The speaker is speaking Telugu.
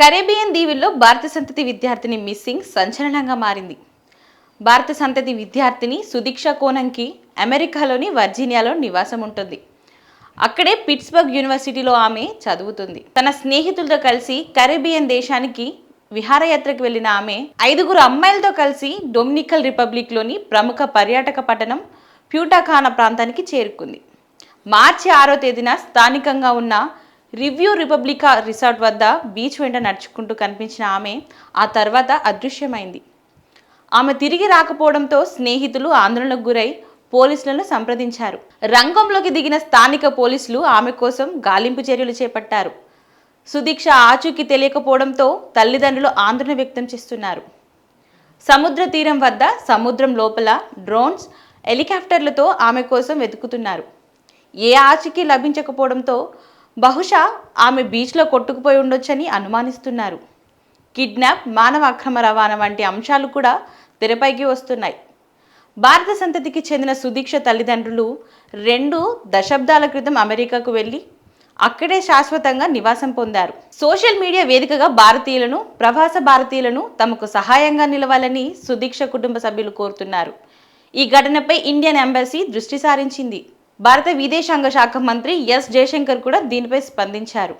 కరేబియన్ దీవుల్లో భారత సంతతి విద్యార్థిని మిస్సింగ్ సంచలనంగా మారింది. భారత సంతతి విద్యార్థిని సుదీక్ష కోనంకి అమెరికాలోని వర్జీనియాలో నివాసం ఉంటుంది. అక్కడే పిట్స్బర్గ్ యూనివర్సిటీలో ఆమె చదువుతుంది. తన స్నేహితులతో కలిసి కరేబియన్ దేశానికి విహారయాత్రకు వెళ్ళిన ఆమె ఐదుగురు అమ్మాయిలతో కలిసి డొమినికల్ రిపబ్లిక్లోని ప్రముఖ పర్యాటక పట్టణం ప్యూటాఖానా ప్రాంతానికి చేరుకుంది. మార్చి ఆరో తేదీన స్థానికంగా ఉన్న రివ్యూ రిపబ్లికా రిసార్ట్ వద్ద బీచ్ వెంట నడుచుకుంటూ కనిపించిన ఆమె ఆ తర్వాత అదృశ్యమైంది. ఆమె తిరిగి రాకపోవడంతో స్నేహితులు ఆందోళనకు గురై పోలీసులను సంప్రదించారు. రంగంలోకి దిగిన స్థానిక పోలీసులు ఆమె కోసం గాలింపు చర్యలు చేపట్టారు. సుదీక్ష ఆచూకీ తెలియకపోవడంతో తల్లిదండ్రులు ఆందోళన వ్యక్తం చేస్తున్నారు. సముద్ర తీరం వద్ద సముద్రం లోపల డ్రోన్స్ హెలికాప్టర్లతో ఆమె కోసం వెతుకుతున్నారు. ఏ ఆచూకీ లభించకపోవడంతో బహుశా ఆమె బీచ్లో కొట్టుకుపోయి ఉండొచ్చని అనుమానిస్తున్నారు. కిడ్నాప్ మానవ అక్రమ రవాణా వంటి అంశాలు కూడా తెరపైకి వస్తున్నాయి. భారత సంతతికి చెందిన సుదీక్ష తల్లిదండ్రులు రెండు దశాబ్దాల క్రితం అమెరికాకు వెళ్ళి అక్కడే శాశ్వతంగా నివాసం పొందారు. సోషల్ మీడియా వేదికగా భారతీయులను ప్రవాస భారతీయులను తమకు సహాయంగా నిలవాలని సుదీక్ష కుటుంబ సభ్యులు కోరుతున్నారు. ఈ ఘటనపై ఇండియన్ ఎంబసీ దృష్టి సారించింది. భారత విదేశాంగ శాఖ మంత్రి ఎస్ జయశంకర్ కూడా దీనిపై స్పందించారు.